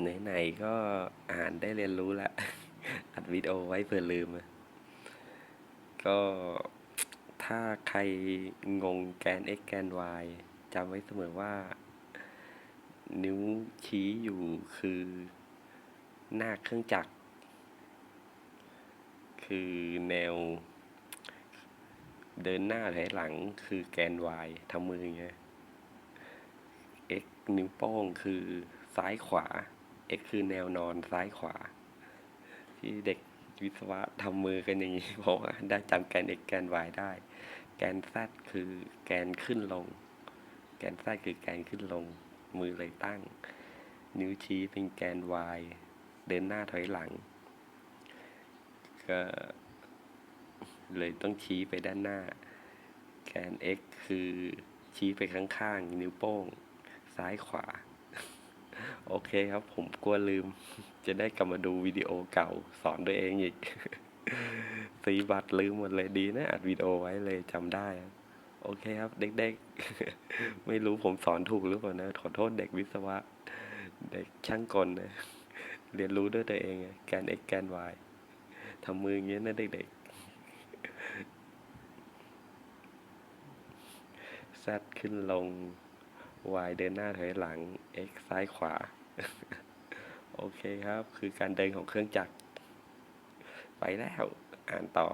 ไหนๆก็อ่านได้เรียนรู้ล้วอัดวิดีโอไว้เผื่อลืมอะก็ถ้าใครงงแกน x แกน y จำไว้เสมอว่า นิ้วชี้อยู่คือ หน้าเครื่องจักร คือแนว เดินหน้าถอยหลังคือแกน y ทำมืออย่างเงี้ย x นิ้วโป้งคือซ้ายขวา x คือแนวนอนซ้ายขวา ที่เด็กวิศวะทำมือกันอย่างนี้ เพราะว่าได้จำแกน x แกน y ได้ แกน z คือแกนขึ้นลง แกน z คือแกนขึ้นลง มือเลยตั้ง นิ้วชี้เป็นแกน y เดินหน้าถอยหลัง ก็เลยต้องชี้ไปด้านหน้า แกน x คือชี้ไปข้างๆ นิ้วโป้ง ซ้ายขวา โอเคครับ ผมกลัวลืม จะได้กลับมาดูวิดีโอเก่าสอนตัวเองอีกสีบัตรลืมหมดเลยดีนะอัดวิดีโอไว้เลยจำได้ โอเคครับ เด็กๆ ไม่รู้ผมสอนถูกหรือเปล่านะ ขอโทษเด็กวิศวะ เด็กช่างกลนะ เรียนรู้ด้วยตัวเองไงแกน x แกน y ทำมืออย่างเงี้ยนะเด็กๆ z ขึ้นลง y เดินหน้าถอยหลัง x ซ้ายขวา โอเคครับ คือการเดินของเครื่องจักร ไปแล้ว อ่านต่อ